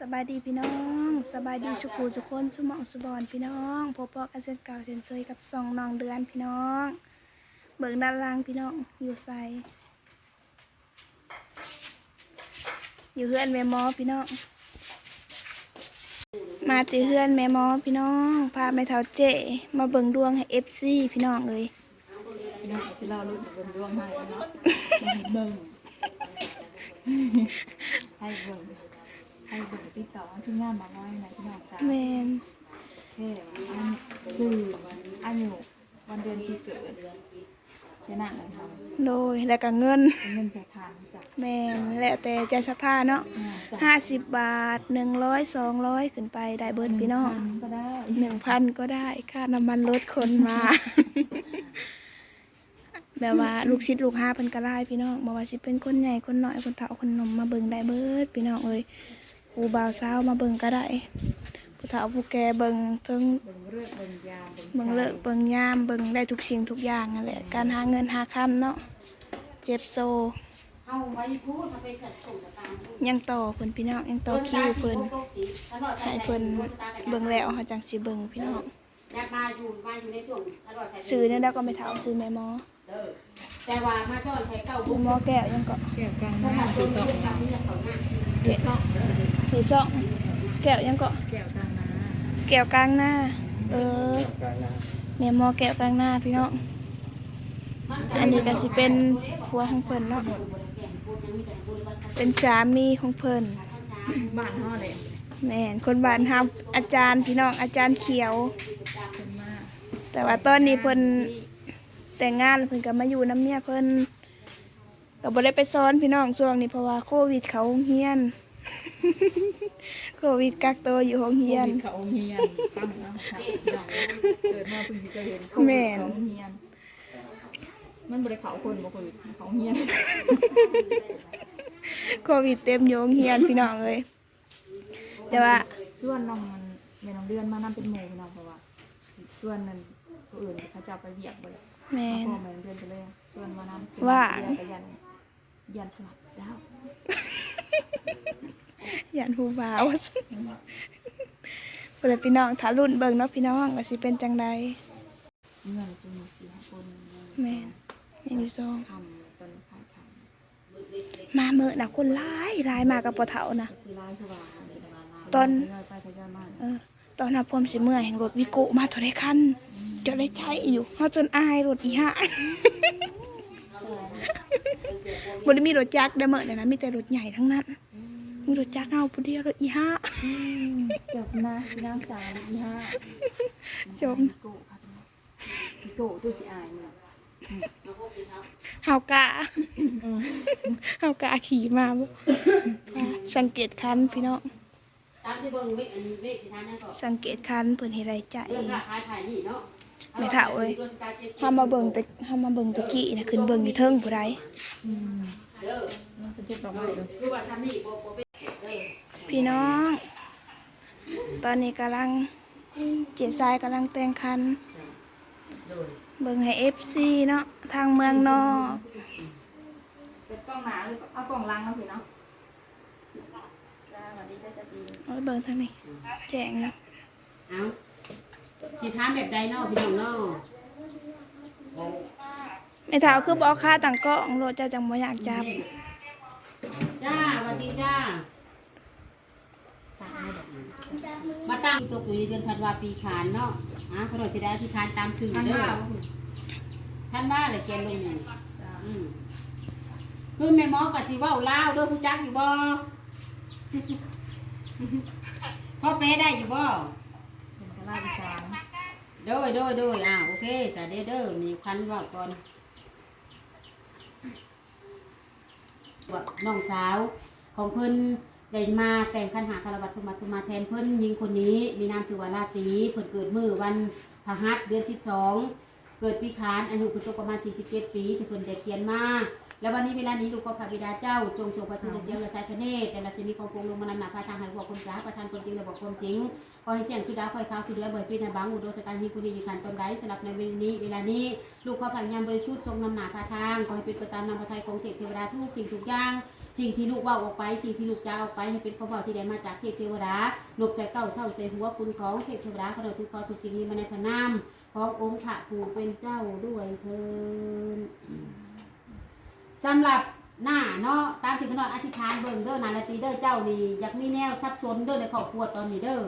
สบายดีพี่น้องสบายดีสุขูสุคนสุหมองสุบอนพี่น้องพบปะกันเช่นเก่าเช่นเคยกับสองน้องเดือนพี่น้อง เบิ่งด้านล่างพี่น้องอยู่ใสอยู่เฮือนแม่หมอพี่น้อง มาติเฮือนแม่หมอพี่น้องพาแม่เฒ่าเจมาเบิ่งดวงให้ FC พี่น้องเลยเนาะที่เรารู้สึกเป็นดวงให้เนาะเบิ่งให้เบิ่ง ให้เบิ่งติดต่อที่งานมาไว้นะพี่น้องจ้าแมนแค่อันสื่ออายุวันเดือนปีเกิดจะนั่งเลยทำโดยแล้วก็เงิน เป็นเงินใส่ทางจ้ะแมนแล้วแต่ใจศรัทธาเนาะจ้ะห้าสิบบาทหนึ่งร้อยสองร้อยขึ้นไปได้เบิร์ดพี่น้องก็ได้หนึ่งพันก็ได้ค่าน้ำมันรถคนมา แบบว่าลูกชิดลูกห้าเป็นก็ได้พี่น้องบอกว่าสิเป็นคนใหญ่คนน้อยคนเฒ่าคนหนมมาเบิ่งได้เบิดพี่น้องเอ้ย ครูบ่าวสาวมาเบิ่งก็ได้ผู้เฒ่าผู้แก่เบิ่งถึงเบิ่งเลือกเบิ่งยามเบิ่งเลิกเบิ่งยามเบิ่งได้ทุกสิ่งทุกอย่างนั่นแหละการหาเงินหาคำเนาะเจ็บโซเอาไว้พูดมาเป็นสัตว์ส่งสตางค์ยังต่อเพิ่นพี่น้องยังต่อคิวเพิ่นให้เพิ่นเบิ่งแล้วเขาจังสิเบิ่งพี่น้องอยากมาอยู่มาอยู่ในส่วนตลอดสายซื้อเนี่ยแล้วก็ไม่เท่าซื้อแม่หมอเด้อแต่ว่ามาซ่อนใช้เก้าแม่บุ้งหมอแก้วยังก็เกี่ยวกันถ้านะมาสีซ่อนสองเรื่อง การที่จะเขาหน้าสีสองสีซ่องแก้วยังก็เกี่ยวกันนะแก้วกลางหน้า เออแม่หมอแก้วกลางหน้าพี่น้องอันนี้ก็สิเป็นผัวของเพิ่นเนาะเป็นสามีของเพิ่นบ้านห่อเลยแม่นคนบ้านเฮาอาจารย์พี่น้องอาจารย์เขียวเป็นมากแต่ว่าตอนนี้เพิ่นแต่งงานแล้วเพิ่นก็มาอยู่น้ำเมียเพิ่นก็บ่ได้ไปซ้อนพี่น้องช่วงนี้เพราะว่าโควิดเขาโรงเรียน โควิดกักตัวอยู่โรงเรียนเขาเฮียนตั้งนะเกิดมาเพิ่งจะเห็นเขาแม่นเฮียนมันบริเขาคนบ่คนเขาเฮียนโควิดเต็มอยู่โรงเรียนพี่น้องเลยแต่ว่าส่วนน้องมันแม่น้องเดือนมานำเป็นหมู่พี่น้องเพราะว่าส่วนนั้นผู้อื่นเขาจะเอาไปเวียกบ่ได้แม่นพ่อแม่น้องเดือนไปเลยส่วนมานำว่าเรียนไปยันยันสลับแล้ว ยันหูบาวเปิดพี่น้องถ้ารุ่นเบิ่งเนาะพี่น้องว่าสิเป็นจังใดเงินจะมีสี่ห้าคนแม่นยังอยู่ซองมาเมื่อน่ะคนร้ายร้ายมากับปะเฒ่านะำชื่อร้านคือว่าในตลาดน้ำตอนเงินไปทยอยมเอตอนนับพรมสิเมื่อยแห่งรถวิโกมาเท่าไรคันจะได้ใช้อยู่เฮาจนอายรถอีห่าบ่ได้มีรถจักรได้อมื้อนั้นนะมีแต่รถใหญ่ทั้งนั้น มีรถจักรเฮาผู้เดียวรถอีห่าจบนะพี่น้ำจ่ายอีห้าจบโก้ค่ะพี่โก้ตัวสิอายเนี่ยเฮากะเฮากะขี่มาบ่ค่ะสังเกตคันพี่น้องตามที่เบิ่งเวกอันเวกที่ทานนั่นก็สังเกตคันเพิ่นเฮ็ดได้ใจเรื่องราคาขายนี่เนาะไม่เท่าเว้ยเฮามาเบิ่งแต่เฮามาเบิ่งตะกี้น่ะขึ้นเบิ่งอยู่เทิงผู้ใด อืมเด้อมันเป็นเจ็บดอกไม้เลยรู้ว่าทำนี่บ่บ่เป็นเด้อพี่น้อง ตอนนี้กำลังเจสายกำลังแต่งคันโดยเบิ่งให้ FC เนาะทางเมืองนอกเป็นกล้องหนาหรือเอากล้องล้างเอาสิเนาะล้างอันนี้ได้จะดีเอาเบิ่งทางนี้แจ้งเนาะเอาสิถามแบบใดเนาะพี่น้องเนาะในถาวคือบ่เอาค่าต่างกล้องโลดเจ้าจังบ่อยากจับ จ้าสวัสดีจ้าฝากไม่ได้มาตั้งตัวปุ๋ยเดือนธันวาปีขานเนาะอะขนมสิได้ที่ขานตามสื่อท่านเด้อว่าท่านว่าเลยเขียนลงอยู่อืมคือแม่หมอกับสิเว้าลาวเด้อผู้จักอยู่บ่พ่อเป้ได้อยู่บ่เป็นกระลาอีสานโดยโดยโดยอ่าโอเคสาเด้อเด้อมีคันเว่าก่อนว่าน้องสาวของเพิ่น ได้มาแต่งคันหาคารวัตสมบัติมมาแทนเพิ่นหญิงคนนี้มีนามชื่อว่าลาตรีเพิ่นเกิดมือวันพฤหัสเดือน12เกิดปีขานอายุเพิ่นตกประมาณ47ปีที่เพิ่นได้เขียนมาแล้ววันนี้เวลานี้ลูกขอพระบิดาเจ้า จงทรงประชุมในเสียงและสายพระเนตรแต่ละสิมีของพงลงมานำหนาพาทางให้บอกคนจ้าประทานคนจริงและบอกความจริงขอให้แจ้งคือดาวคอยขาวคือเดือบ่อยปีนะบังอุดรสตาร์ฮีคุณดีอยู่ขันตนใดสลับในเวลานี้ เวลานี้ลูกขอผังยามบริสุทธิ์ทรงนำหนาพาทางขอให้เป็นไปตามนำพระทัยของเทพเทวดาทุกสิ่งทุกอย่าง สสิ่งที่ลูกเว่าออกไป สิ่งที่ลูกจาออกไปให้เป็นข้อบอกที่ได้มาจากเทพเทวดานกใจเก้าเท่าใส่หัวคุณของเทพเทวดาเขาเราทุกข้อทุกสิ่งนี้มาในพระนามขององค์พระผู้เป็นเจ้าด้วยเถิดสำหรับหน้าเนาะตามที่ขนอยอธิษฐานเบิ่งเด้อนาลาตีเด้อเจ้านี่อยากมีแนวซับซ้อนเด้อในครอบครัวตอนนี้เด้อ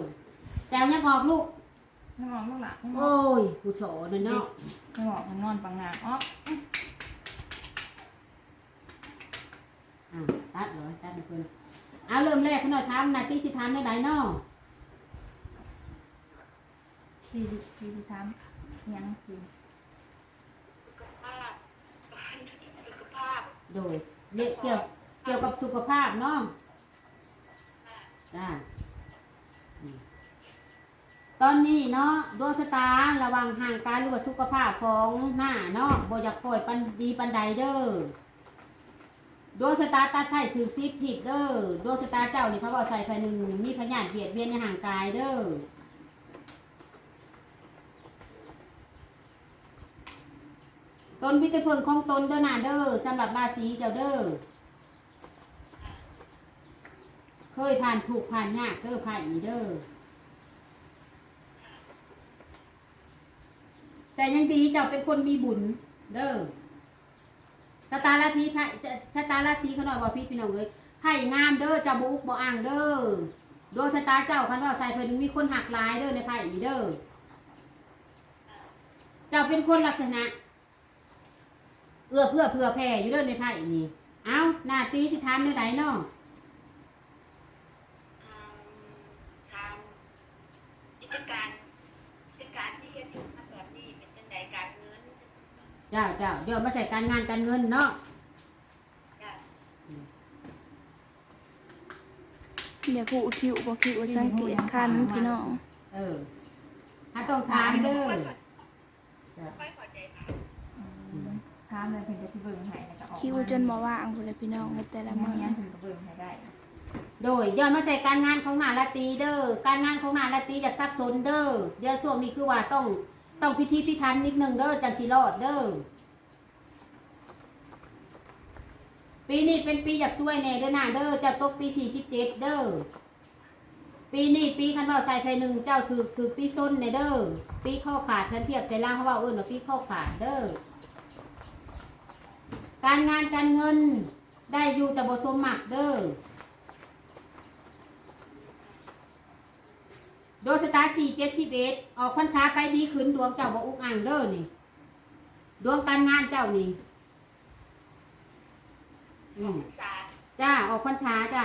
แต่ยังออกลูกไม่มองลูกหละไม่มองโอ้ยผู้โสนนเนาะไม่มองมันนอนปังงานอ๋อ อะ ตัดเหรอตัดให้เพิ่นเอาเริ่มแรกขนอยถามนาตีสิถามได้ไหนเนาะที่ที่ที่ทำยังคือสุขภาพสุขภาพโดยเรียกเกี่ยวเกี่ยวกับสุขภาพเนาะค่ะจ้าอืมตอนนี้เนาะดวงชะตาระวังห่างการหรือว่าสุขภาพของหน้าเนาะบ่อยากปล่อยปันดีปันใดเด้อ ดวงชะตาตัดไพ่ถือซีผิดเด้อดวงชะตาเจ้านี่เขาบอกใส่ไฟหนึ่งมีพยานเบียดเบียนในห่างกายเด้อตนพิจเพิงของตนเด้อนาเด้อสำหรับราศีเจ้าเด้อเคยผ่านถูกผ่านยากเด้อผ่านอีเด้อแต่ยังดีเจ้าเป็นคนมีบุญเด้อ ชะตาราพีไพ่ชะตาราศีเขาหน่อยบอกพี่พี่น้องเลยไพ่งามเด้อเจ้าบุกบ่อ่างเด้อโดยชะตาเจ้าคันว่าใส่เพิ่นนึงมีคนหักหลายเด้อในไพ่อีเด้อเจ้าเป็นคนลักษณะ เอื้อเพื่อเผื่อแผ่อยู่เด้อในไพ่นี้เอ้าหน้าตีสิทานเนื้อใดเนาะ อืมทำกิจการกิจการที่เฮ็ดอยู่มาตอนนี้เป็นจังไดการเงิน เจ้าเจ้าเดี๋ยวมาใส่การงานการเงินเนาะจ้ะอย่าผูคิวบ่คิวสังเกตคันพี่น้องเออถ้าต้องถามเด้อค่อยเข้าใจค่ะทำเลยเพิ่นจะสิเบิ่งให้แล้วก็ออกคิวจนบ่ว่างพุ่นเลยพี่น้องในแต่ละเมื่มื้ออนี้เพิ่นก็เบิ่งให้ได้โดยย้อนมาใส่การงานของนาลาตรีเด้อการงานของนาลาตรีอยากซับซ้อนเด้อเดี๋ยวช่วงนี้คือว่าต้อง ต้องพิธีพิธันนิดนึงเด้อจังสิรอดเด้อปีนี้เป็นปีอยากช่วยแน่เด้อหนาเด้อเจ้าตกปีสี่สิบเจ็ดเด้อปีนี้ปีคันว่าใส่ไฟหนึ่งเจ้าถือถือปีส้นในเด้อปีข้อขาดทันเทียบใส่ล่างเขาว่าเออว่าปีข้อขาดเด้อการงานการเงินได้อยู่แต่บ่สมหมักเด้อ โดยสตาร์สี่เจ็ดสิบเอ็ดออกพรรษาไปดีขึ้นดวงเจ้าบ่อุกอ่างเด้อนี่ ดวงการงานเจ้านี่อืมจ้าออกพรรษาจ้า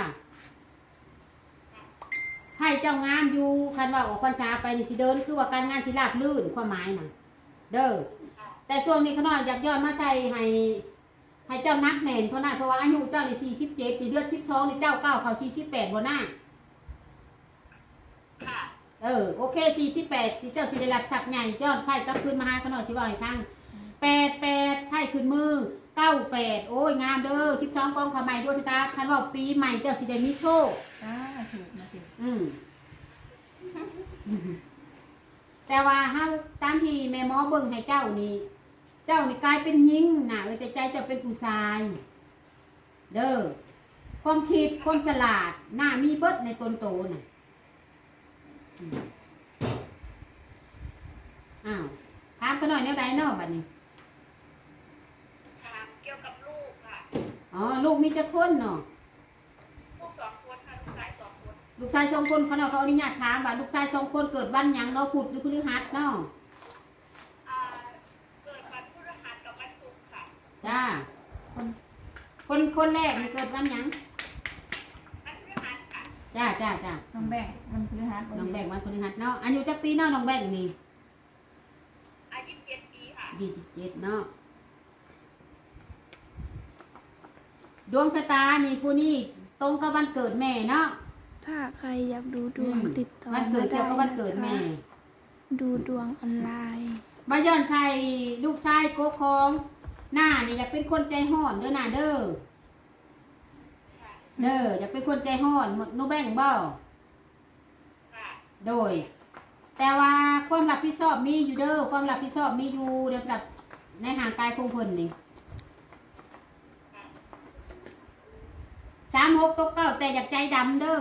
ให้เจ้างามอยู่คันว่าออกพรรษาไปนี่สิเดิน คือว่าการงานสิราบลื่นความหมายน่ะ เด้อแต่ช่วงนี้เขาน้อยอยากย้อนมาใส่ให้ให้เจ้านักแน่นเพราะนั่นเพราะว่าอายุเจ้าในสี่สิบเจ็ดในเดือนสิบสองในเจ้าเก้าเขาสี่สิบแปดบนหน้า เออโอเคสี่สิบแปดที่เจ้าสิได้รับทรัพย์ใหญ่ยอดไพ่กลับคืนมาให้เขาหน่อยสิว่าให้ฟังแปดแปดไพ่ขึ้นมือเก้าแปดโอ้ยงามเด้อสิบสองกองขาวใหม่ด้วยสิตาคันว่าปีใหม่เจ้าสิได้มีโชคจ้าถูกมาสิอืมแต่ว่าเฮาตามที่แม่หมอเบิ่งให้เจ้านี่เจ้านี่กลายเป็นหญิงน่ะเออแต่ใจเจ้าเป็นผู้ชาย เด้อความคิดความฉลาดหน้ามีเบิดในตนโตน่ะ อืมอ้าวถามกันหน่อยแนวใดเนาะบัดนี้ถามเกี่ยวกับลูกค่ะ อ๋อ ลูกมีจะคนเนาะ ลูกสองคนค่ะ ลูกชายสองคนลูกชายสองคนเขาเนาะเขาอนุญาตถามว่าลูกชายสองคนเกิดวันหยังเนาะพุธหรือพฤหัสเนาะ อ่าเกิดวันพฤหัสกับวันศุกร์ค่ะ จ้า คน คนคนแรกนี่เกิดวันหยังวันพฤหัสค่ะ จ้าจ้าจ้าน้องแบ่งมันคือฮัทน้องแบงค์วันพฤหัสเนาะอายุจักปีเนาะน้องแบงค์นี่อายุเจ็ดปีค่ะยี่สิบเจ็ดเนาะดวงชะตานี่ผู้นี้ตรงกับวันเกิดแม่เนาะถ้าใครอยากดูดวงอืมติดต่อวันเกิดมาเกี่ยวกับวันเกิดแม่นะคะดูดวงออนไลน์บาย้อนใส่ลูกชายโกคองหน้านี่อยากเป็นคนใจห้อนเด้อน่ะเด้อค่ะ เด้ออยากเป็นคนใจห้อนโนแบงค์บ่ค่ะโดย แต่ว่าความรับผิดชอบมีอยู่เด้อความรับผิดชอบมีอยู่เดี๋ยวแบบในห่างกายคงเพิ่นนี่ค่ะสามหกตกเก้าแต่อยากใจดำเด้อ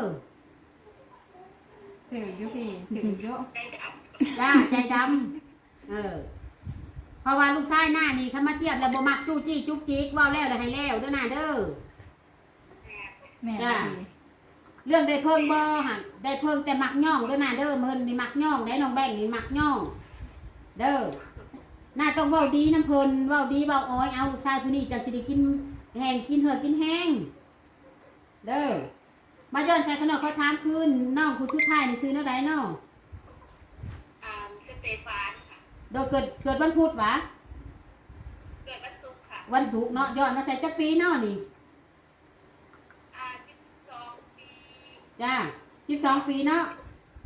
ถืออยู่พี่ถืออยู่ได้ดับจ้าใจดำเออเพราะว่าลูกชายหน้านี่เขามาเทียบแล้วบ่มักจู้จี้จุกจิกเว้าแล้วแล้วให้แล้วเด้อน่ะเด้อ แม่จ้ะพี่เรื่องได้เพิ่งบ่หันได้เพิ่งแต่มักย่องเด้อน่ะเด้อเพิ่นนี่มักย่องได้น้องแบงค์นี่มักย่อง เด้อน่าต้องเว้าดีน้ำเพิ่นเว้าดีเว้าอ้อยเอาลูกชายผู้นี้จังสิได้กินแห้งกินเหือกกินแห้งเด้อมาย้อนใส่ขนมเขาถามคืนน้องผู้ชุดท้ายนี่ซื้อเท่าใดน้องอ่าสเตฟานค่ะ โดยเกิดเกิดวันพุธหวะ เกิดวันศุกร์ค่ะวันศุกร์เนาะย้อนมาใส่จักปีเนาะนี่ จ้า12ปีเนาะ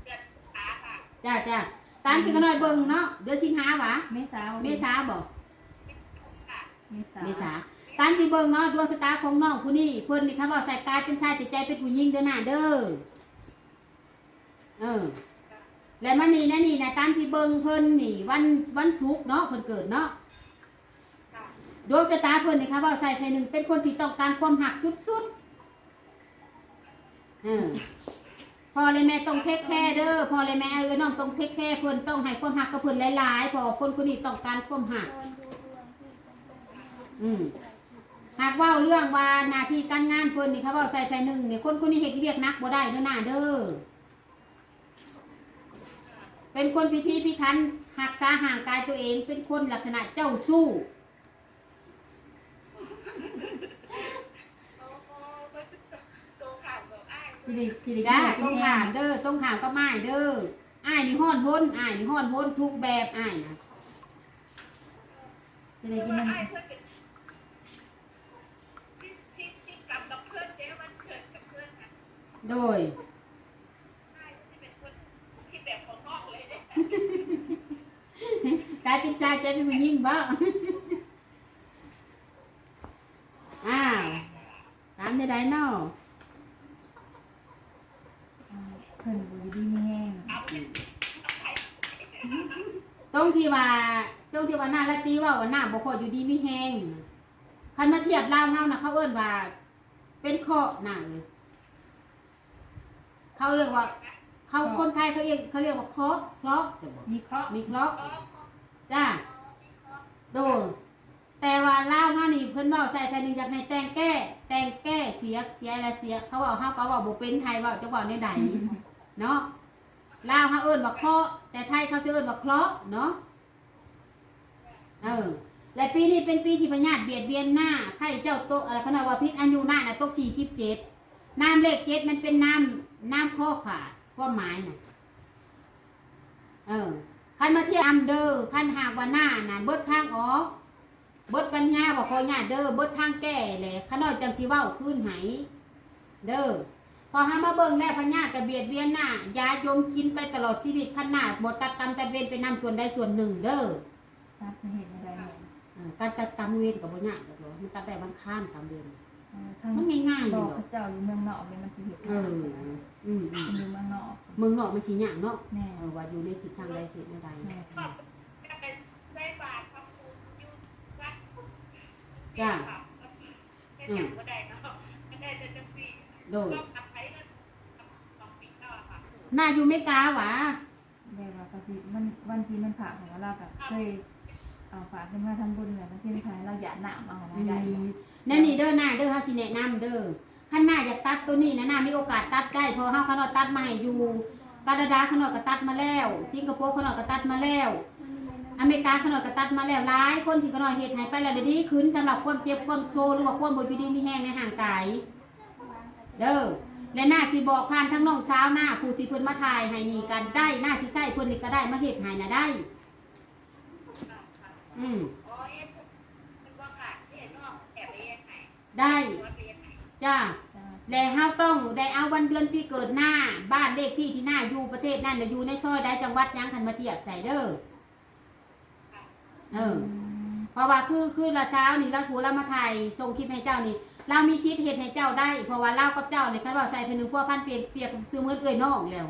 เดือนอาค่ะจ้าจ้าตามที่ขน้อยเบิ่งเนาะเดือนสิงหาหวะเมษาเมษาบ่มิถุนค่ะเมษาเมษาตามที่เบิ่งเนาะดวงชะตาของน้องผู้นี้เพิ่นนี่คำว่าใส่กายเป็นชายแต่ใจเป็นผู้หญิงเด้อน่ะเด้อเออและมันนี่นะนี่นะตามที่เบิ่งเพิ่นนี่ วันวันศุกร์เนาะเพิ่นเกิดเนาะค่ะดวงชะตาเพิ่นนี่ค่ะว่าใส่ไฟหนึ่งเป็นคนที่ต้องการความหักสุดๆ เออพอเลยแม่ต้องเทคแคร์เด้อพอเลยแม่เอ้ยน้องต้องเทคแคร์เพิ่นต้องให้ความหักกับเพิ่นหลายๆเพอคนคนนี้ต้องการความหัก อืมหากเว่าเรื่องว่าหน้าที่การงานเพิ่นนี่เขาเว่าใส่ไฟหนึ่งเนี่ยคนคนนี้เฮ็ดเวียกหนักบ่ได้เด้อหน้าเด้อเป็นคนพิธีพิถันหักษาห่างกายตัวเองเป็นคนลักษณะเจ้าสู้ โอ้โหตรงข่าว แบบอ้ายที่ได้ที่ได้จ้ากินต้องแห้ถางมเด้อต้องถามก็ไม่เด้ออ้ายนี่ฮ้อนพ้นอ้ายนี่ฮ้อนพ้นทุกแบบอ้ายนะที่ได้กินว่ามันอ้ายเพื่อนเป็นที่ที่ที่กลับกับเพื่อนเจ๊วันเกิดกับเพื่อนค่ะโดยอ้ายที่เป็นคนที่แบบของนอกเลยเนี่ยกลายเป็นชายใจเป็นผู้หญิงบ่อ้าวตามได้ไดเนาะ เพิ่นบ่อยู่ดีมีแห้งเอาเป็นเอาไปตรงที่ว่าตรงที่ว่าหน้าละตีว่าว่าหน้าบ่ค่อยอยู่ดีมีแฮงคันมาเทียบลาวเฮานะเขาเอิ้นว่า เป็นข้อหน้าเลยเขาเรียกว่า เขาคนไทยเขาเรียกเขาเรียกว่าเคราะห์เคราะห์จะบอกมีเคราะห์มีเคราะห์อ๋อจ้าโดยแต่ว่าลาวเฮานี่เพิ่นเว้าใส่ภายหนึงอยากให้แต่งแก้ แต่งแก้เสียเสียอะไรเสีย เขาเว้าเฮาก็เว้าบ่เป็นไทยเว้าจังหวะในใด เนาะลาวเฮาเอิ้นว่าเคาะแต่ไทยเขาจะเอิ้นว่าเคราะห์เนาะเออและปีนี้เป็นปีที่พญาติเบียดเบียนหน้าไข่เจ้าโตอะไรเขาว่าพิษอายุหน้าน่ะตก47น้ำเลขเจ็ดมันเป็นน้ำน้ำข้อขาดความหมายน่ะเออคันมาเที่ยวอำเด้อคันหากว่าหน้าน่ะเบิดทางออกเบิดปัญญาบอกขอญาติเด้อเบิดทางแก้แหละขน้อยจังสิเว้าคืนไหเด้อ พอหามาเบิ่งแล้วพญาก็เบียดเบียนหน้ายาโยมกินไปตลอดชีวิตคันหน้าบ่ตัดกรรมตัดเวรไปนำส่วนใดส่วนหนึ่งเด้อครับมันเห็นอะไรเนี่ยเออการตัดกรรมเวรก็บ่ยากดอกหรอกมันตัดได้บางค้านกรรมเวรเออทั้งมันง่ายๆอพ่อยู่หรอเขากเจ้าอยู่เมืองนอกเนี่ยมันสิเห็นเอออืมอืมเป็นอยู่เมืองนอกเมืองนอกมันสิยากเนาะแม่เออว่าอยู่ในทิศทางใดสิใด แม่ก็จะเป็นไส้บาทครับคุณยูวัดจ้าเป็นอย่างก็ได้เนาะไม่ได้จะจังสี่โดย ก็กับใครก็สองปีเนาะค่ะ หน้าอยู่เมกาหวะได้ว่าก็สิมันวันที่มันผ่าของเราก็เคยเอาฝากขึ้นมาทำบุญเนี่ยมันสิได้ขายเราหยาดน้ำเอานะได้บ่นั่นนี่เด้อหน้าเด้อเฮาสิแนะนำเด้อคันหน้าอยากตัดตัวนี้นะหน้ามีโอกาสตัดได้เพอเฮาขนอยตัดมาให้อยู่กานาดาขนอยก็ตัดมาแล้วสิงคโปร์ขนอยก็ตัดมาแล้ว อเมริกาขนอยก็ตัดมาแล้วหลายคนที่ขนอยเฮ็ดให้ไปแล้วเดี๋ยวดีขึ้นสำหรับความเจ็บความโซหรือว่าความบ่อยู่ดีมีแห้งในห่างกายเด้อ และหน้าสิบอกผ่านทั้งน้องสาวหน้าผู้ที่เพิ่นมาถ่ายให้นี่กันได้หน้าสิใส่เพิ่นนี่ก็ได้มาเฮ็ดให้น่ะได้ อืมอ๋อเอ็นเป็นว่าค่ะที่เห็นว่าแอบไปเอ็นไหนได้ว่าไปเอ็นไหนจ้าจ้าและเฮาต้องได้เอาวันเดือนปีเกิดหน้า บ้านเลขที่ที่หน้าอยู่ประเทศนั่นน่ะอยู่ในซอยใดจังหวัดหยังคันมาเทียบใส่เด้อค่ะเออเพราะว่าคือคือละเช้านี่ละผัวเรามาถ่ายส่งคลิปให้เจ้านี่ เรามีชีดเหตุให้เจ้าได้ เพราะว่าเล่ากับเจ้าเลยคันว่าใส่เป็นหนึ่งพวกพันเปียกเปียกซื้อมือเอื่ยน้องแล้ว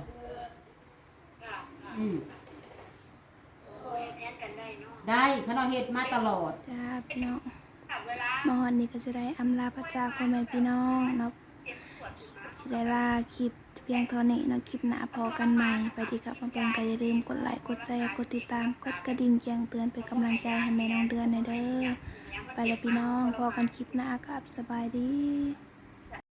ได้ข้คัเหตุมาตลอด จ้าพี่น้องะมอวันนี้ก็จะได้อำลาพระเจ้าพ่อแม่พี่น้องน็บอยู่นจะได้ลาคลิปเพียงเท่านี้นาะคลิปหน้าพอกันใหม่ ไปที่กับมาเป็นก็อย่าลืมกดไลค์กดแชร์กดติดตามกดกระดิ่งแจ้งเตือนเป็นกำลังใจให้แม่น้องเดือนในเด้อ ไปแล้วพี่น้องพอกันคลิปหน้าครัสบายดี